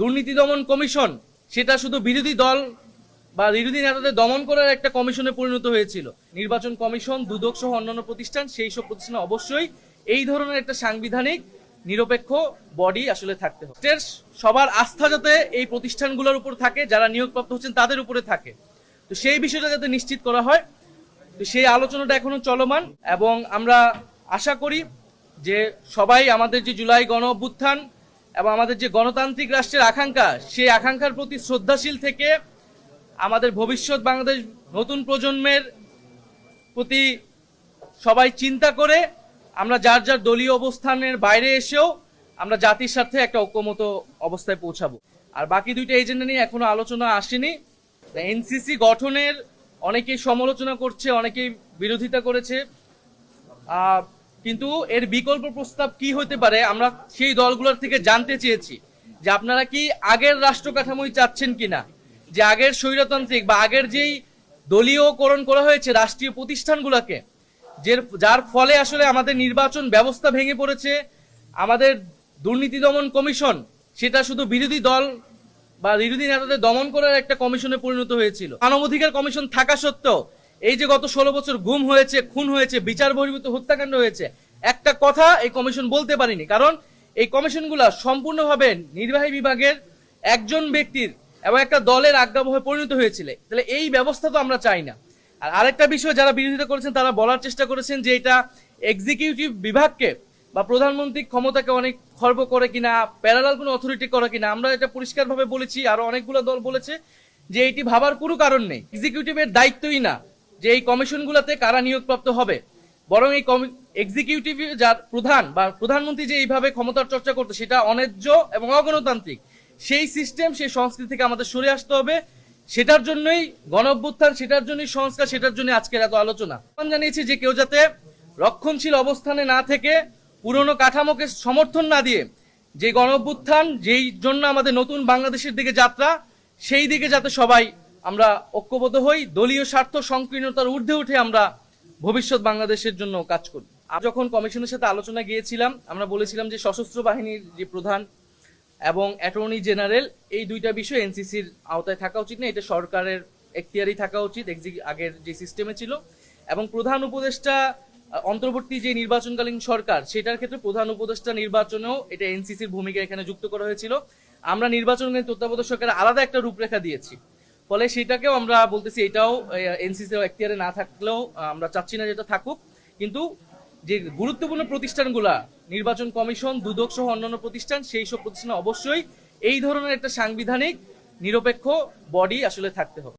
দুর্নীতি দমন কমিশন, সেটা শুধু বিরোধী দল বা বিরোধী নেতাদের দমন করার একটা কমিশনে পরিণত হয়েছিল। নির্বাচন কমিশন, দুদক সহ অন্যান্য প্রতিষ্ঠান, সেই সব প্রতিষ্ঠানে অবশ্যই এই ধরনের একটা সাংবিধানিক, নিরপেক্ষ বডি আসলে থাকতে হবে। সবার আস্থা যাতে এই প্রতিষ্ঠানগুলোর উপর থাকে, যারা নিয়োগপ্রাপ্ত হচ্ছেন তাদের উপরে থাকে। তো সেই বিষয়টা যাতে নিশ্চিত করা হয়, তো সেই আলোচনাটা এখনও চলমান এবং আমরা আশা করি যে সবাই আমাদের যে জুলাই গণ অভ্যুত্থান এবং আমাদের যে গণতান্ত্রিক রাষ্ট্রের আকাঙ্ক্ষা, সেই আকাঙ্ক্ষার প্রতি শ্রদ্ধাশীল থেকে আমাদের ভবিষ্যৎ বাংলাদেশ নতুন প্রজন্মের প্রতি সবাই চিন্তা করে আমরা যার যার দলীয় অবস্থানের বাইরে এসেও আমরা জাতির স্বার্থে একটা ঐক্যমত অবস্থায় পৌঁছাবো। আর বাকি দুইটা এজেন্ডা নিয়ে এখনও আলোচনা আসেনি। এনসিসি গঠনের অনেকেই সমালোচনা করছে, অনেকেই বিরোধিতা করেছে। কিন্তু এর বিকল্প প্রস্তাব কি হতে পারে, আমরা সেই দলগুলোর থেকে জানতে চেয়েছি যে আপনারা কি আগের রাষ্ট্র কাঠামোই চাচ্ছেন কিনা? যে আগের স্বৈরতান্ত্রিক বা আগের যেই দলীয়করণ করা হয়েছে রাষ্ট্রীয় প্রতিষ্ঠানগুলোকে যে যার ফলে আসলে আমাদের নির্বাচন ব্যবস্থা ভেঙে পড়েছে, আমাদের দুর্নীতি দমন কমিশন, সেটা শুধু বিরোধী দল বা বিরোধী নেতাদের দমন করার একটা কমিশনে পরিণত হয়েছিল। মানবাধিকার কমিশন থাকা সত্ত্বেও এই যে গত ষোলো বছর গুম হয়েছে, খুন হয়েছে, বিচার বহির্ভূত হত্যাকাণ্ড হয়েছে, একটা কথা এই কমিশন বলতে পারেনি। কারণ এই কমিশনগুলো সম্পূর্ণভাবে নির্বাহী বিভাগের একজন ব্যক্তির এবং একটা দলের আজ্ঞাবহে পরিণত হয়েছিল। তাহলে এই ব্যবস্থা তো আমরা চাই না। আর আরেকটা বিষয় যারা বিরোধিতা করেছেন, তারা বলার চেষ্টা করেছেন যে এটা এক্সিকিউটিভ বিভাগকে বা প্রধানমন্ত্রী ক্ষমতাকে অনেক খর্ব করে কিনা প্যারালাল কোনো অথরিটি করে কিনা, আমরা এটা পরিষ্কারভাবে বলেছি, আরও অনেকগুলো দল বলেছে যে এটি ভাবার কোনো কারণ নেই। এক্সিকিউটিভের দায়িত্বই না। যে এই কমিশনগুলোতে কারা নিয়োগপ্রাপ্ত হবে, বরং এই এক্সিকিউটিভ যার প্রধান বা প্রধানমন্ত্রী যে এইভাবে ক্ষমতার চর্চা করতো, সেটা অন্যায্য এবং অগণতান্ত্রিক। সেই সিস্টেম সেই সংস্কৃতি থেকে আমাদের সরে আসতে হবে। সেটার জন্যই গণ সেটার জন্যই সংস্কার, সেটার জন্য আজকের এত আলোচনা। জানিয়েছি যে কেউ যাতে রক্ষণশীল অবস্থানে না থেকে পুরনো কাঠামোকে সমর্থন না দিয়ে যে গণ যেই জন্য আমাদের নতুন বাংলাদেশের দিকে যাত্রা, সেই দিকে যাতে সবাই আমরা ঐক্যবদ্ধ হই, দলীয় স্বার্থ সংকীর্ণতার ঊর্ধ্বে উঠে আমরা ভবিষ্যৎ বাংলাদেশের জন্য কাজ করি। যখন কমিশনের সাথে আলোচনা গিয়েছিলাম, আমরা বলেছিলাম যে সশস্ত্র বাহিনীর যে প্রধান এবং অ্যাটর্নি জেনারেল, এই দুইটা বিষয় এনসিসির আওতায় থাকা উচিত না, এটা সরকারের এখতিয়ারই থাকা উচিত আগের যে সিস্টেমে ছিল। এবং প্রধান উপদেষ্টা, অন্তর্বর্তী যে নির্বাচনকালীন সরকার, সেটার ক্ষেত্রে প্রধান উপদেষ্টা নির্বাচনেও এটা এনসিসির ভূমিকা এখানে যুক্ত করা হয়েছিল। আমরা নির্বাচনকালীন তত্ত্বাবধায়ক সরকারের আলাদা একটা রূপরেখা দিয়েছি। ফলে সেটাকেও আমরা বলতেছি এটাও এনসিসি এখতিয়ারে না থাকলেও আমরা চাচ্ছি না যেটা থাকুক। কিন্তু যে গুরুত্বপূর্ণ প্রতিষ্ঠানগুলা, নির্বাচন কমিশন, দুদক সহ অন্যান্য প্রতিষ্ঠান, সেই সব প্রতিষ্ঠানে অবশ্যই এই ধরনের একটা সাংবিধানিক, নিরপেক্ষ বডি আসলে থাকতে হবে।